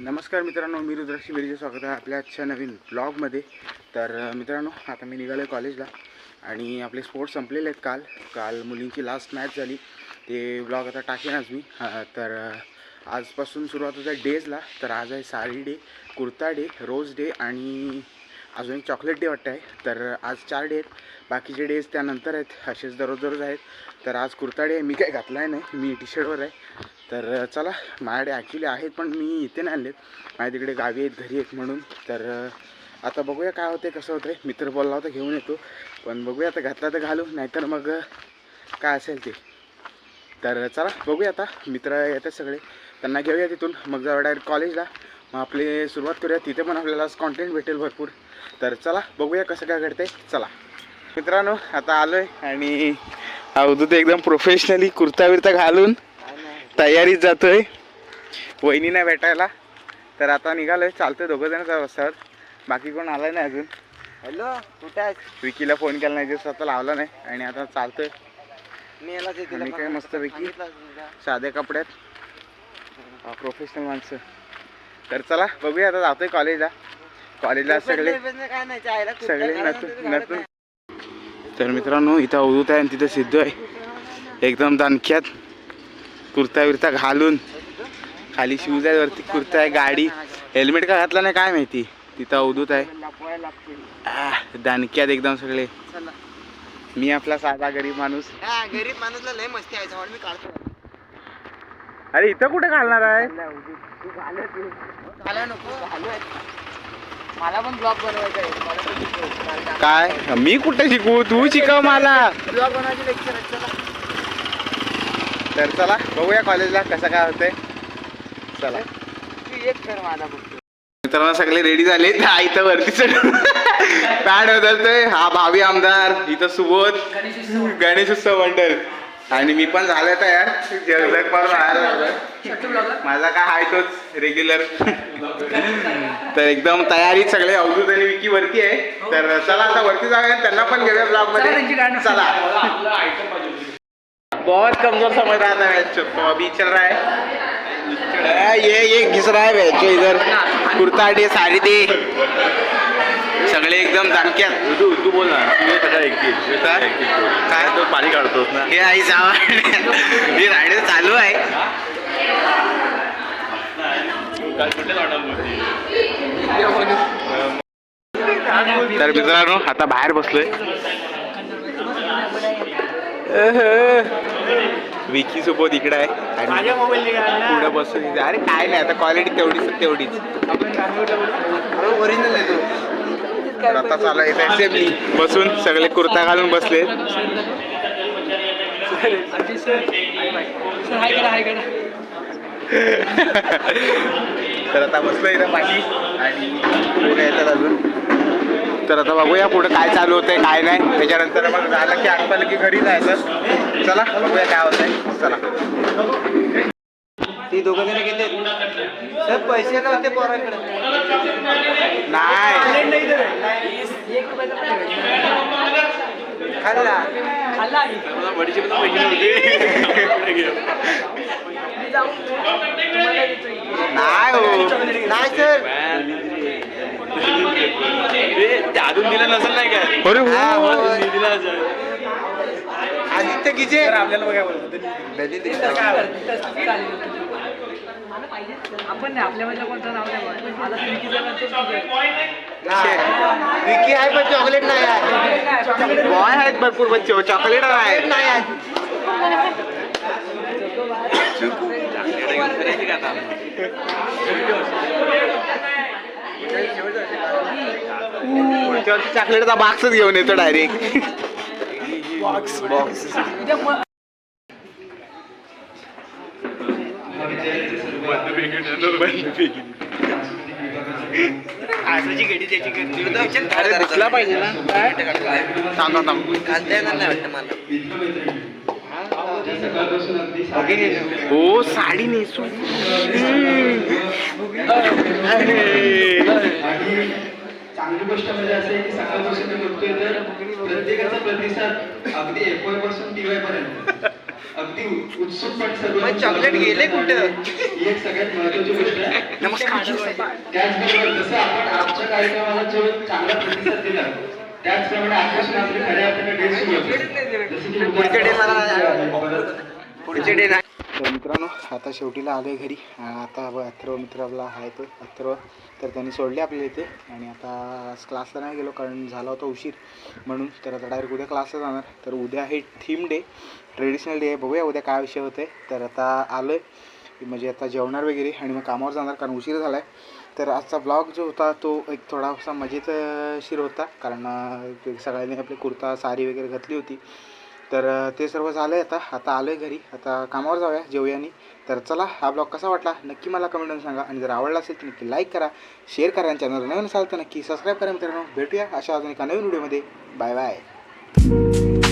नमस्कार मित्रांनो मी रुद्राक्षी बेरीचे स्वागत आहे आपल्या आजच्या नवीन ब्लॉगमध्ये. तर मित्रांनो आता मी निघालो आहे कॉलेजला आणि आपले स्पोर्ट्स संपलेले आहेत काल. काल मुलींची लास्ट मॅच झाली. ते ब्लॉग आता टाकेन आज मी. तर आजपासून सुरुवात होत आहे डेजला तर आज आहे sari day kurta day rose day आणि अजून एक चॉकलेट डे वाटतं आहे तर आज चार डे आहेत. बाकीचे डेज त्यानंतर आहेत. असेच दररोज दररोज आहेत. तर आज कुर्ता डे आहे. मी काय घातला आहे नाही. मी टी शर्टवर आहे. तर चला माझ्याकडे ॲक्च्युली आहेत पण मी इथे नाही आणलेत. माझ्या तिकडे गावी आहेत घरी आहेत म्हणून. तर आता बघूया काय होते कसं होतं आहे मित्र बोलला होता घेऊन येतो. पण बघूया आता घातला तर घालू नाहीतर मग काय असेल ते. तर चला बघूया आता. मित्र येतात सगळे. त्यांना घेऊया तिथून. मग जाऊ डायरेक्ट कॉलेजला मग आपली सुरुवात करूया. तिथे पण आपल्याला कॉन्टेंट भेटेल भरपूर. तर चला बघूया कसं काय घडतंय. चला. मित्रांनो आता आलो आहे आणि अवधूत एकदम प्रोफेशनली कुर्ता बिर्ता घालून तयारीत जातोय. वहिनीला भेटायला. तर आता निघालोय. चालतोय दोघं जण रस्त्यावर बाकी कोण आलं नाही अजून. हॅलो कुठे आहेस? विकीला फोन केला नाही दिवस आता लावला नाही. आणि आता चालतोय. मी याला आणि काय मस्तपैकी साध्या कपड्यात. प्रोफेशनल माणसं. तर चला बघूया आता जातोय कॉलेजला कॉलेजला सगळे नाही सगळे नतून तरी मित्रांनो इथं अवधूत आहे आणि तिथं सिद्ध आहे. एकदम दणक्यात कुर्ता बिर्ता घालून खाली शूज आहे वरती कुर्ता आहे गाडी. हेल्मेट का घातला नाही काय माहिती? तिथं अवधूत आहे. दणक्यात एकदम सगळे. मी आपला साधा गरीब माणूस. हा गरीब माणूसला लय मस्ती आहे मी काढतो अरे इथं कुठे घालणार आहे? मला पण ब्लॉग बनवायचा. काय? मी कुठे शिकू? तू शिकव मला. ब्लॉग बनवायचे लेक्चर तर चला बघूया कॉलेजला कसं काय होतंय. चला. तू एक कर माझा फक्त मित्रांनो सगळे रेडी झाले. हा इथं वरती चढ पॅड बदलतोय. हा भावी आमदार इथं सुबोध. गणेश उत्सव मंडळ. आणि मी पण झालोय तयार. जगजग. माझा काय हाय तोच रेग्युलर तर एकदम तयारीत सगळे अवधूत आणि विकी वरती आहे. तर चला आता वरती जाऊया त्यांना पण घेऊया ब्लॉगमध्ये. चला बहुत कमजोर समझ रहा था मैच तो अभी चल रहा है। ये ये घिस रहा है मैच इधर। कुर्ता दे साडी दे। सगळे एकदम दानक्यात तू तू बोल ना तू हे सगळं ऐकतील काय? तो. पाणी काढतोस ना हे आई जावा हे रायडर चालू आहे. तर मित्रांनो आता बाहेर बसलोय. विकी सोबत इकडे आहे. आणि पुढे बसून इथे. अरे काय नाही आता क्वालिटी तेवढीच तेवढीच. ओरिजिनल आहे तर आता चालू आहे असेंब्ली बसून सगळे कुर्ता घालून बसले. तर आता बसलो इथं पाठी. आणि पुढे येतात अजून. तर आता बघूया पुढे काय चालू होतंय काय नाही. त्याच्यानंतर मग झालं की आठवलं की घरी जायचं. चला बघूया काय होतंय. चला. ती दोघं जण घेते सर पैसे नव्हते पोराकडे. नाही. खाल्ला मला बडीचे पण पैसे नव्हते नाही हो नाही सर ते ते अजून दिलं नसेल नाही काय अरे हो. हा, हो. आदित्य गिजे आपल्याला आपण नाही आपल्यामधलं कोणतं नाव नाही बोलत. मला स्विगीचं नंतर विकी आहे पण चॉकलेट नाही आहे. बॉय आहेत भरपूर बच्चे चॉकलेट आहे नाही आहे चॉकलेटचा बॉक्सच घेऊन येतो डायरेक्ट बॉक्स बॉक्स अरे दिसला पाहिजे ना. थांब थांब थांब. घालता येणार नाही वाटतं मला. हो साडी नेसू. चांगली गोष्ट म्हणजे असं आहे की सकाळपासून मी बघतोय तर प्रत्येकाचा प्रतिसाद अगदी एफ वायपासून टी वाय पर्यंत अगदी उत्सुकपणे सर्व चॉकलेट गेले कुठं? ही एक सगळ्यात महत्वाची गोष्ट आहे नमस्कार. त्याचबरोबर जसं आपण आमच्या कार्यक्रमाला जो चांगला प्रतिसाद दिला त्याचप्रमाणे आजपासून आपले खऱ्या अर्थाने होते. तर मित्रांनो आता शेवटीला आलो आहे घरी आता अथर्व मित्राला आहे तो. अथर्व तर त्यांनी सोडले आपल्याला इथे. आणि आता आज क्लासला नाही गेलो कारण झाला होता उशीर. म्हणून तर आता डायरेक्ट उद्या क्लासला जाणार. तर उद्या आहे थीम डे ट्रेडिशनल डे आहे. बघूया उद्या काय विषय होते तर आता आलो आहे म्हणजे आता जेवणार वगैरे. आणि मग कामावर जाणार कारण उशीर झाला आहे तर आजचा ब्लॉग जो होता तो एक थोडासा मजेतशीर होता. कारण सगळ्यांनी आपली कुर्ता साडी वगैरे घातली होती. तर ते सर्व झालं आहे आता. आता आलो आहे घरी. आता कामावर जाऊया जेवयानी तर चला हा ब्लॉग कसा वाटला? नक्की मला कमेंटमध्ये सांगा. आणि जर आवडला असेल तर नक्की लाईक करा शेअर करा आणि चॅनल नवीन असाल तर नक्की सबस्क्राईब करा मित्रांनो. भेटूया अशा अजून एका नवीन व्हिडिओमध्ये बाय बाय